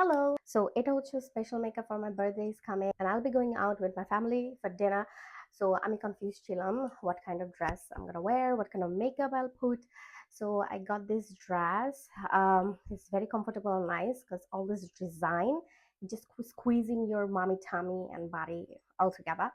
Hello. So এটা হচ্ছে special makeup for my birthday is coming and I'll be going out with my family for dinner. So আমি confused ছিলাম what kind of dress I'm gonna wear, what kind of makeup I'll put. So I got this dress. Um, it's very comfortable and nice because all this design just squeezing your mommy tummy and body all together.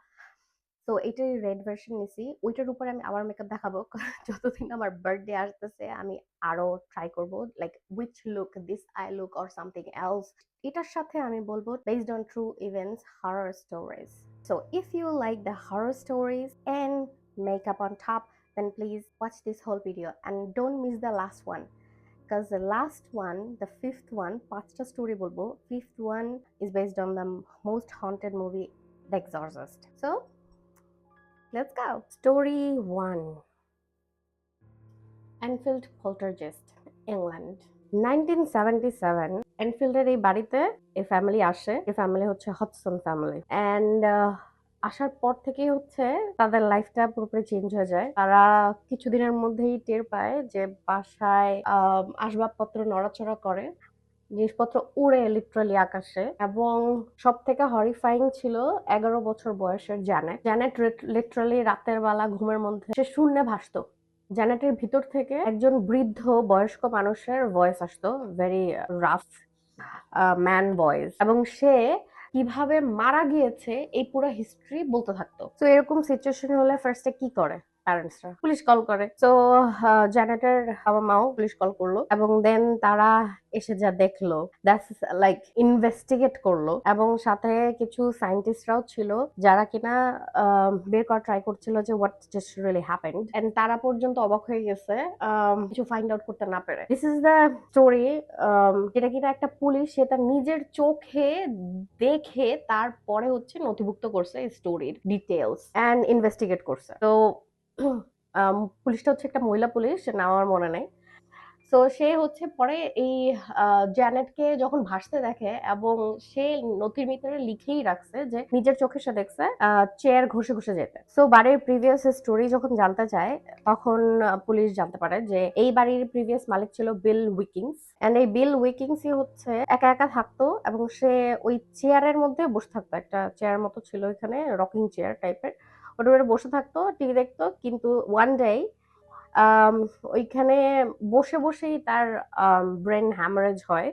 তো এটাই red version নিছি। ওইটার উপরে আমি আবার makeup দেখাবো। যতদিন আমার বার্থডে আসতেছে, আমি আরও ট্রাই করব like with look this I look or something else এটার সাথে আমি বলব based on true events horror stories so if you like the horror stories and makeup on top then please watch this whole video and don't miss the last one because the last one the fifth one পাঁচটা story বলব। Fifth one is based on the most haunted movie the exorcist so Let's go. Story 1 Enfield Poltergeist, England. 1977 এনফিল্ডের এই বাড়িতে এই family আসে। এই family হচ্ছে Hodson family and আসার পর থেকেই হচ্ছে তাদের লাইফটা পুরোপুরি চেঞ্জ হয়ে যায়। তারা কিছুদিনের মধ্যেই টের পায় যে বাসায় আসবাবপত্র নড়াচড়া করে। জিনিসপত্র উড়ে লিটারালি আকাশে এবং সব থেকে হরিফাইং ছিল এগারো বছর বয়সের জ্যানেট জ্যানেট লিটারালি রাতের বেলা ঘুমের মধ্যে সে শূন্যে ভাসতো। জ্যানেটের ভিতর থেকে একজন বৃদ্ধ বয়স্ক মানুষের ভয়েস আসতো ভেরি রাফ ম্যান ভয়েস এবং সে কীভাবে মারা গিয়েছে এই পুরো হিস্ট্রি বলতে থাকতো। তো এরকম সিচুয়েশন হলে ফার্স্টে কি করে? প্যারেন্টসরা পুলিশ কল করে। তো জ্যানেটের বাবা মাও পুলিশ কল করল এবং দেন তারা এসে যা দেখল দ্যাটস লাইক ইনভেস্টিগেট করল এবং সাথে কিছু সায়েন্টিস্টরাও ছিল যারা কিনা বের করা ট্রাই করছিল যে what just really happened and তারা পর্যন্ত অবাক হয়ে গেছে কিছু ফাইন্ড আউট করতে না পেরে। দিস ইজ দ্য স্টোরি যেটা কিনা একটা পুলিশ সে তার নিজের চোখে দেখে তারপরে হচ্ছে নথিভুক্ত করছে স্টোরির ডিটেলস অ্যান্ড ইনভেস্টিগেট করছে। তো পুলিশটা হচ্ছে একটা মহিলা পুলিশ নাম আমার মনে নেই। তো সে হচ্ছে পরে এই জ্যানেটকে যখন ভাসতে দেখে এবং সে নথির ভিতরে লিখেই রাখছে যে, নিজের চোখে সে দেখছে চেয়ার ঘষে ঘষে যেতে। সো বাড়ির প্রিভিয়াস স্টোরি যখন জানতে চায়, তখন পুলিশ জানতে পারে যে, এই বাড়ির প্রিভিয়াস মালিক ছিল বিল উইকিংস এন্ড এই বিল উইকিংসই হচ্ছে একা একা থাকতো এবং সে ওই চেয়ারের মধ্যে বসে থাকতো। একটা চেয়ার মতো ছিল এখানে রকিং চেয়ার টাইপের উপরে বসে থাকতো, টিভি দেখতো, কিন্তু ওয়ান ডে ওইখানে বসে বসেই তার ব্রেন হ্যামারেজ হয়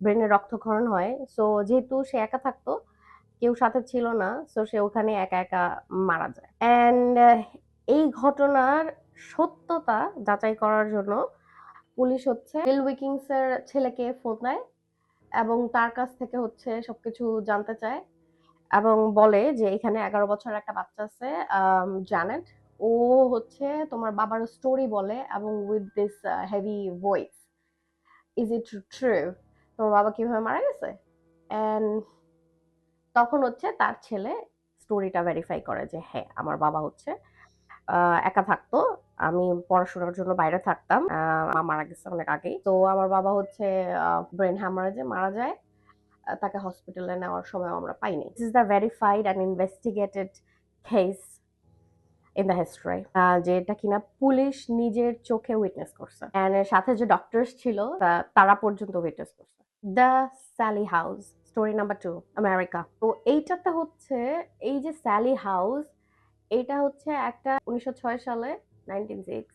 ব্রেনে রক্তক্ষরণ হয়। সো যেহেতু সে একা থাকতো, কেউ সাথে ছিল না সো সে ওখানে একা একা মারা যায়। অ্যান্ড এই ঘটনার সত্যতা যাচাই করার জন্য পুলিশ হচ্ছে বিল উইকিংসের ছেলেকে ফোন দেয় এবং তার কাছ থেকে হচ্ছে সবকিছু জানতে চায়। এবং বলে যে, এখানে এগারো বছর একটা বাচ্চা আছে জানেট ও হচ্ছে তোমার বাবার স্টোরি বলে এবং with this heavy voice is it true তোমার বাবা কীভাবে মারা গেছে? অ্যান্ড তখন হচ্ছে তার ছেলে স্টোরিটা ভেরিফাই করে যে হ্যাঁ আমার বাবা হচ্ছে একা থাকতো, আমি পড়াশোনার জন্য বাইরে থাকতাম মারা গেছে অনেক আগেই। তো আমার বাবা হচ্ছে ব্রেন হ্যামারেজে মারা যায়। তাকে হসপিটালে নেওয়ার সময় আমরা পাইনি। This is the verified and investigated case in the history যেটা কিনা পুলিশ নিজের চোখে উইটনেস করছে। অ্যান্ড সাথে যে ডক্টরস ছিল তারা পর্যন্ত উইটনেস করছে। The Sally house story number two America তো এইটাতে হচ্ছে, এই যে স্যালি হাউস এইটা হচ্ছে একটা উনিশশো ছয় সালে নাইনটিন সিক্স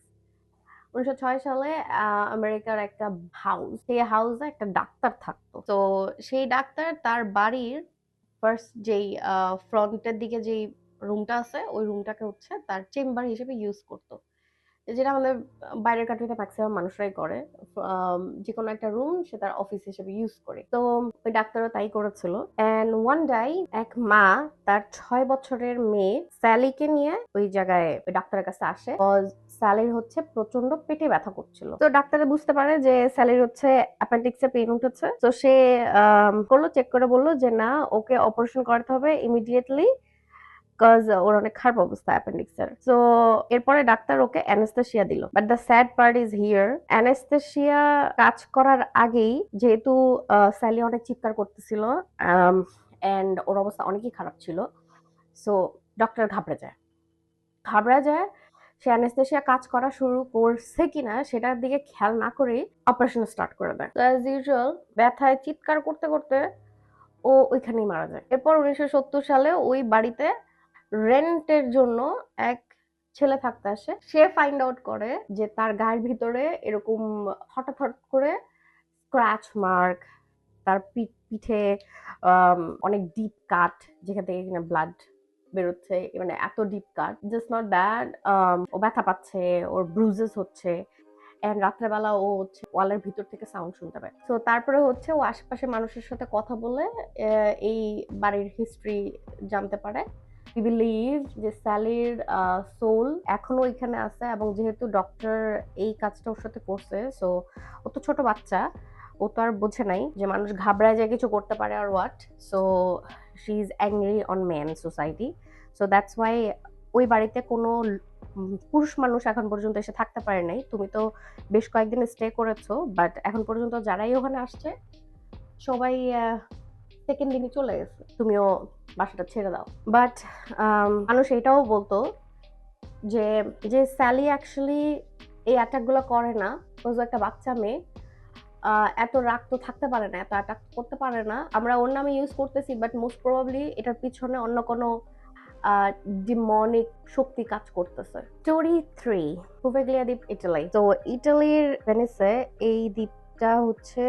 উনিশশো ছয় সালে আমেরিকার একটা হাউস সেই হাউসে একটা ডাক্তার থাকতো। তো সেই ডাক্তার তার বাড়ির ফার্স্ট যেই ফ্রন্টের দিকে যেই রুমটা আছে, ওই রুমটাকে হচ্ছে তার চেম্বার হিসেবে ইউজ করতো। যেটা আমাদের বাইরের কান্ট্রিতে ম্যাক্সিমাম মানুষরাই করে। যে কোনো একটা রুম সে তার অফিস হিসেবে ইউজ করে। তো ওই ডাক্তারও তাই করেছিল। অ্যান্ড ওয়ান ডাই এক মা তার ছয় বছরের মেয়ে স্যালিকে নিয়ে ওই জায়গায় ওই ডাক্তারের কাছে আসে। স্যালির হচ্ছে প্রচণ্ড পেটে ব্যথা করছিল। তো ডাক্তারে বুঝতে পারে যে স্যালির হচ্ছে অ্যাপেন্ডিক্সে পেইন উঠেছে তো সে করল চেক করে বলল যে না, ওকে অপারেশন করাতে হবে ইমিডিয়েটলি বিকজ ওর অনেক খারাপ অবস্থা অ্যাপেন্ডিক্সের সো এরপরে ডাক্তার ওকে অ্যানেস্থেশিয়া দিল। But the sad part is here anaesthesia কাজ করার আগেই যেহেতু স্যালি অনেক চিৎকার করতেছিল অ্যান্ড ওর অবস্থা অনেকই খারাপ ছিল। সো ডক্টর ঘাবড়ে যায়। ঘাবড়ে যায় সে অ্যানেস্থেশিয়া কাজ করা শুরু করছে কিনা সেটার দিকে খেয়াল না করে অপারেশন স্টার্ট করে দেয়। তো অ্যাজ ইউজুয়াল ব্যথায় চিৎকার করতে করতে ও ওইখানেই মারা যায়। এরপর উনিশশো সত্তর সালে ওই বাড়িতে রেন্টের জন্য এক ছেলে থাকতে আসে। সে ফাইন্ড আউট করে যে তার গায়ের ভিতরে এরকম হঠাৎ হঠাৎ করে স্ক্র্যাচ মার্ক তার পিঠ পিঠে অনেক ডিপ কাট যেখান থেকে কিনা ব্লাড বেরোচ্ছে মানে এত deep cut just not that ও ব্যথা পাচ্ছে, ওর ব্রুজেস হচ্ছে এন্ড রাত্রেবেলা ও হচ্ছে ওয়ালের ভিতর থেকে সাউন্ড শুনতে পায়। তো তারপরে হচ্ছে ও আশেপাশে মানুষের সাথে কথা বলে এই বাড়ির হিস্ট্রি জানতে পারে। বিলিভ যে স্যালির সোল এখনও এখানে আছে এবং যেহেতু ডক্টর এই কাজটা ওর সাথে করছে সো ও তো ছোট বাচ্চা ও তো আর বোঝে নাই যে মানুষ ঘাবড়ায় যায় কিছু করতে পারে আর what so she is angry on man society so that's why ওই বাড়িতে কোনো পুরুষ মানুষ এখন পর্যন্ত এসে থাকতে পারে নাই। তুমি তো বেশ কয়েকদিন স্টে করেছ বাট এখন পর্যন্ত যারাই ওখানে আসছে, সবাই সেকেন্ড দিনই চলে গেছে। তুমিও বাসাটা ছেড়ে দাও। বাট মানুষ এটাও বলতো যে যে স্যালি অ্যাকচুয়ালি এই অ্যাটাকগুলো করে না, ও একটা বাচ্চা মেয়ে এত রাগ তো থাকতে পারে না, এত অ্যাটাক করতে পারে না। আমরা ওর নামে ইউজ করতেছি বাট মোস্ট প্রবাবলি এটার পিছনে অন্য কোনো ডিমনিক শক্তি কাজ করতেছে। স্টোরি থ্রি পুভেগলিয়া দ্বীপ ইটালি তো ইটালির ভেনিসে এই দ্বীপটা হচ্ছে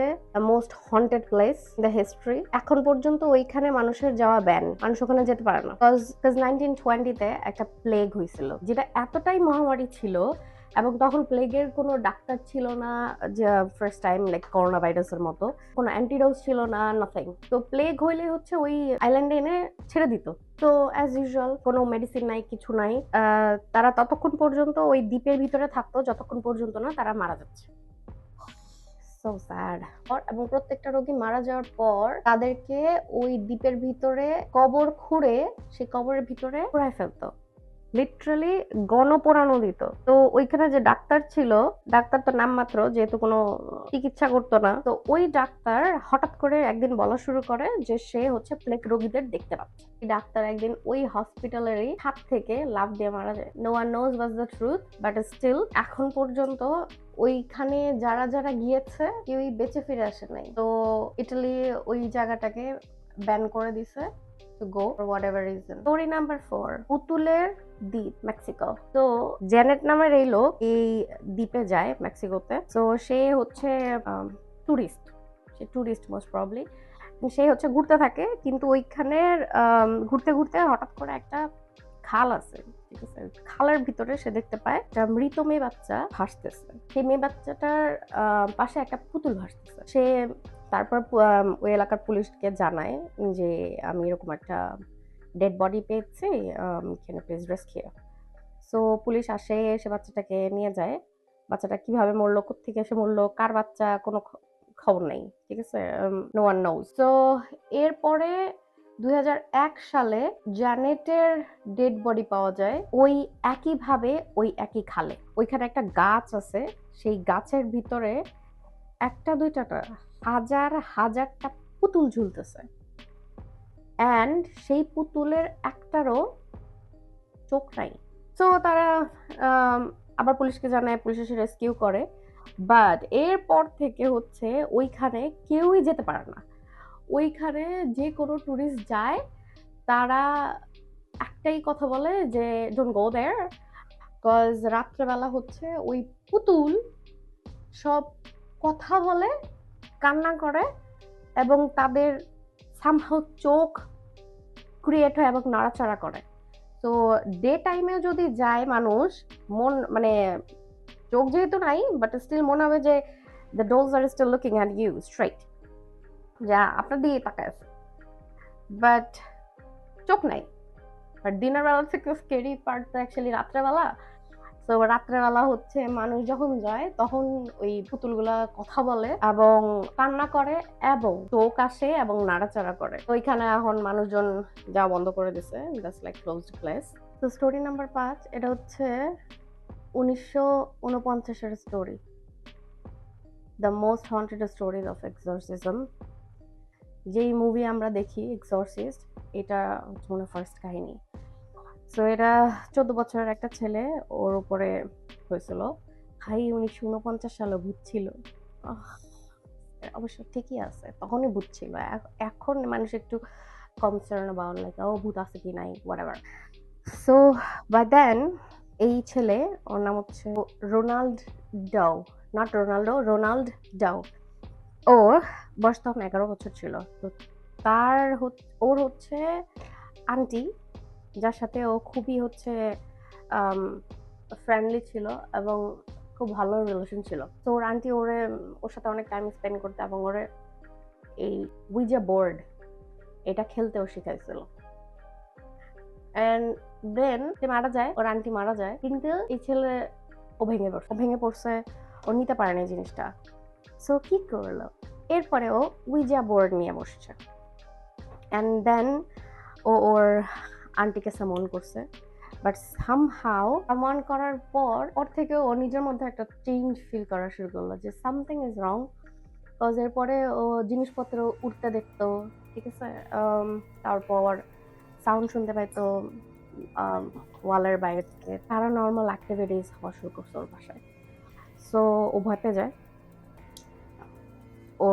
most haunted place the history এখন পর্যন্ত ওইখানে মানুষের যাওয়া ব্যান মানুষ ওখানে যেতে পারে না। বিকজ নাইনটিন টোয়েন্টিতে একটা প্লেগ হয়েছিল যেটা এতটাই মহামারী ছিল এবং তখন প্লেগের কোনো ডাক্তার ছিল না, যে ফার্স্ট টাইম লাইক করোনা ভাইরাসের মতো। কোনো অ্যান্টিডোজ ছিল না নাথিং তো প্লেগ হইলে হচ্ছে ওই আইল্যান্ডে এনে ছেড়ে দিত। তো অ্যাজ ইউজুয়াল কোনো মেডিসিন নাই, কিছু নাই। তারা ততক্ষণ পর্যন্ত ওই দ্বীপের ভিতরে থাকতো, যতক্ষণ পর্যন্ত না তারা মারা যাচ্ছে। সো এবং প্রত্যেকটা রোগী মারা যাওয়ার পর তাদেরকে ওই দ্বীপের ভিতরে কবর খুঁড়ে, সেই কবরের ভিতরে পুরাই ফেলতো। লিটারালি গণপোড়ানো দিত তো ওইখানে যে ডাক্তার ছিল ডাক্তার তো নামমাত্র যেহেতু কোনো চিকিৎসা করতো না, তো ওই ডাক্তার হঠাৎ করে একদিন বলা শুরু করে যে সে হচ্ছে প্লেগ রোগীদের দেখতে পাচ্ছে। ডাক্তার একদিন ওই হসপিটালেরই হাত থেকে লাভ দিয়ে মারা যায়। No one knows was the truth but still এখন পর্যন্ত ওইখানে যারা যারা গিয়েছে, কেউই বেঁচে ফিরে আসে নাই। তো ইটালি ওই জায়গাটাকে ব্যান করে দিছে to go for whatever reason story number four পুতুলের দ্বীপ, মেক্সিকো। তো জেনেট নামের এই লোক এই দ্বীপে যায় মেক্সিকোতে। তো সে হচ্ছে টুরিস্ট সে টুরিস্ট মোস্ট প্রবলি সে হচ্ছে ঘুরতে থাকে, কিন্তু ওইখানের ঘুরতে ঘুরতে হঠাৎ করে একটা খাল আছে, ঠিক আছে? খালের ভিতরে সে দেখতে পায় একটা মৃত মেয়ে বাচ্চা ভাসতেছে। সেই মেয়ে বাচ্চাটার পাশে একটা পুতুল ভাসতেছে। সে তারপর ওই এলাকার পুলিশকে জানায় যে আমি এরকম একটা ডেড বডি পেয়েছি এখানে প্লিজ রেস্কিউ সো পুলিশ আসে, সে বাচ্চাটাকে নিয়ে যায়। বাচ্চাটা কীভাবে মরলো থেকে এসে মরলো, কার বাচ্চা, কোনো খবর নেই, ঠিক আছে? নো ওয়ান নোজ তো এরপরে দুই হাজার এক সালে জ্যানেটের ডেড বডি পাওয়া যায়, ওই একইভাবে, ওই একই খালে। ওইখানে একটা গাছ আছে, সেই গাছের ভিতরে একটা দুইটাটা হাজার, হাজারটা পুতুল ঝুলতেছে। অ্যান্ড সেই পুতুলের একটারও চোখ নাই। তো তারা আবার পুলিশকে জানায়, পুলিশ এসে রেস্কিউ করে। বাট এরপর থেকে হচ্ছে ওইখানে কেউই যেতে পারে না। ওইখানে যে কোনো ট্যুরিস্ট যায়, তারা একটাই কথা বলে যে ডোন্ট গো দেয়ার বিকজ রাত্রেবেলা হচ্ছে ওই পুতুল সব কথা বলে, কান্না করে, এবং তাদের সামহাও চোখ ক্রিয়েট হয় এবং নাড়াচাড়া করে। তো ডে টাইমে যদি যায় মানুষ, মন মানে চোখ যেহেতু নাই বাট স্টিল মনে হবে যে the dolls are still looking at you straight যা আপনার দিয়ে তাকায় আছে। বাট চোখ নাই। বাট দিনের বেলা থেকে স্কেরি পার্ট তো অ্যাকচুয়ালি রাত্রেবেলা। তো রাত্রেবেলা হচ্ছে মানুষ যখন যায়, তখন ওই পুতুলগুলা কথা বলে এবং কান্না করে এবং চোখ আসে এবং নাড়াচাড়া করে। ওইখানে এখন মানুষজন যাওয়া বন্ধ করে দিছে দ্যাটস লাইক ক্লোজড প্লেস তো স্টোরি নাম্বার পাঁচ, এটা হচ্ছে উনিশশো উনপঞ্চাশের story the most haunted stories of exorcism যেই মুভি আমরা দেখি এক্সর্সিস্ট এটা হচ্ছে ফার্স্ট কাহিনী। সো এটা চোদ্দ বছরের একটা ছেলে, ওর উপরে হয়েছিল। ভাই উনিশশো উনপঞ্চাশ সালে ভূত ছিল। অবশ্য ঠিকই আছে, তখনই ভূত ছিল। এখন মানুষ একটু কনসার্ন বা লাইক ও ভূত আছে কি নাই? হোয়াটএভার সো বাই দেন এই ছেলে, ওর নাম হচ্ছে Ronald Doe. Not Ronaldo Ronald Doe. ওর বয়স তখন এগারো বছর ছিল। তো তার ওর হচ্ছে আন্টি যার সাথে ও খুবই হচ্ছে ফ্রেন্ডলি ছিল এবং খুব ভালো রিলেশন ছিল। তো ওর আন্টি ওরে, ওর সাথে অনেক টাইম স্পেন্ড করতে এবং ওরে এই উইজা বোর্ড এটা খেলতেও শিখাইছিল। অ্যান্ড দেন সে মারা যায়, ওর আন্টি মারা যায়, কিন্তু এই ছেলে ও ভেঙে পড়ছে। ও ভেঙে পড়ছে, ও নিতে পারে না জিনিসটা। সো কি করল? এরপরে ও উইজা বোর্ড নিয়ে বসছে। অ্যান্ড দেন ও ওর আন্টিকে সামন করছে। বাট সামহাও সামন করার পর ওর থেকে ও নিজের মধ্যে একটা চেঞ্জ ফিল করা শুরু করল যে সামথিং ইজ রং কজ এরপরে ও জিনিসপত্র উঠতে দেখতো ঠিক আছে? Um, তারপর সাউন্ড শুনতে পাইতো ওয়ালের বাইরে থেকে প্যারানর্মাল অ্যাক্টিভিটিস হওয়া শুরু করছে ওর বাসায়। সো ও ভয় পেয়ে যায়। ও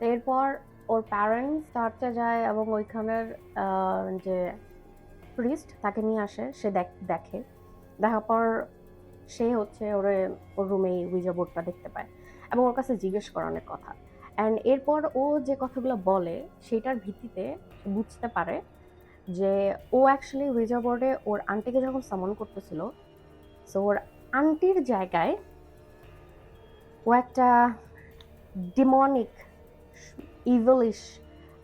এরপর ওর প্যারেন্টস চার্চে যায় এবং ওইখানের যে প্রিস্ট তাকে নিয়ে আসে, সে দেখ- দেখে। দেখার পর সে হচ্ছে ওরে, ওর রুমে উইজা বোর্ডটা দেখতে পায় এবং ওর কাছে জিজ্ঞেস করে অনেক কথা। অ্যান্ড এরপর ও যে কথাগুলো বলে সেটার ভিত্তিতে বুঝতে পারে যে ও অ্যাকচুয়ালি উইজা বোর্ডে ওর আন্টিকে যখন সামন করতেছিল সো ওর আন্টির জায়গায় ও একটা ডিমনিক ইভলিশ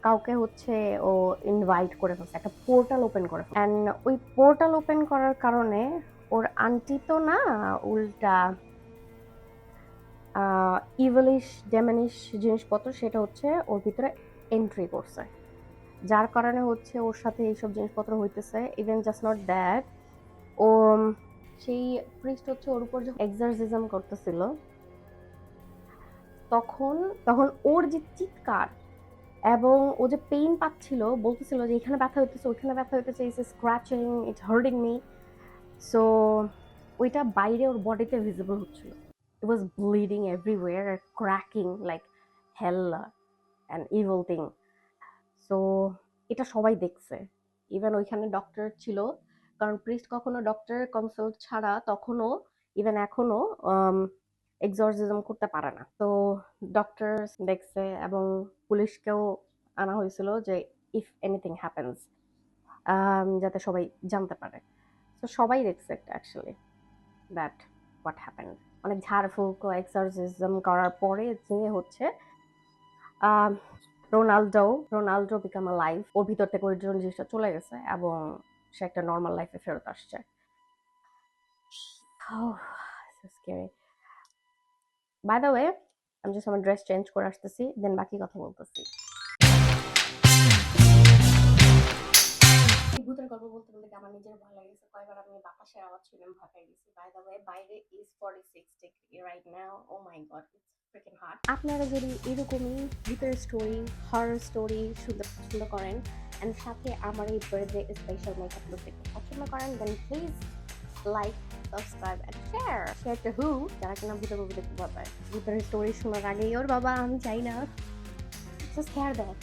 কাউকে হচ্ছে ও ইনভাইট করে ফেলছে, একটা পোর্টাল ওপেন করে অ্যান্ড ওই পোর্টাল ওপেন করার কারণে ওর আন্টি তো না উল্টা ইভলিশ ডেমানিশ জিনিসপত্র সেটা হচ্ছে ওর ভিতরে এন্ট্রি করছে। যার কারণে হচ্ছে ওর সাথে এইসব জিনিসপত্র হইতেছে ইভেন জাস্ট নট দ্যাট ও, সেই প্রিস্ট হচ্ছে ওর উপর যখন এক্সারসিজম করতেছিল তখন তখন ওর যে চিৎকার এবং ও যে পেইন পাচ্ছিল, বলতেছিল যে, এখানে ব্যথা হইতেছে, ওইখানে ব্যথা হইতেছে it's scratching it's hurting me so ওইটা বাইরে ওর বডিতে ভিজিবল হচ্ছিল। It was bleeding everywhere cracking like hell and evil thing so এটা সবাই দেখছে। ইভেন ওইখানে ডক্টর ছিল, কারণ প্রিস্ট কখনো ডক্টরের কনসাল্ট ছাড়া তখনও ইভেন এখনও এক্সরসিজম করতে পারে না। তো ডক্টর দেখছে এবং পুলিশকেও আনা হয়েছিল যে ইফ এনিথিং হ্যাপেন্স যাতে সবাই জানতে পারে। তো সবাই দেখছে অ্যাকচুয়ালি দ্যাট হোয়াট হ্যাপেন অনেক ঝাড়ফুঁক এক্সারসিজম করার পরে যে হচ্ছে Ronaldo Ronaldo become a life ওর ভিতর থেকে ওই জন্য জিনিসটা চলে গেছে এবং সে একটা নর্মাল লাইফে ফেরত আসছে। By the way, আমি জাস্ট আমার ড্রেস চেঞ্জ করে আসতেছি দেন বাকি কথা বলতেছি। ভূতের গল্প বলতে বলতে আমার নিজের ভয় লেগেছে কয়বার আমি বাতাসের আওয়াজ শুনলাম ভয় পেয়ে গেছি। বাই দ্য ওয়ে বাইরে is 46 degree right now oh my God আপনারা যদি এরকমই ভূতের স্টোরি হরর স্টোরি শুনতে পছন্দ করেন এন্ড সাথে আমার এই বার্থডে স্পেশাল মেকআপ লুক দেখতে পছন্দ করেন then please like subscribe and share share to who যারা কিনা ভূতের মুভি দেখতে পাবে ভূতের স্টোরি শোনার আগেই ওর বাবা, আমি চাই না। Just share that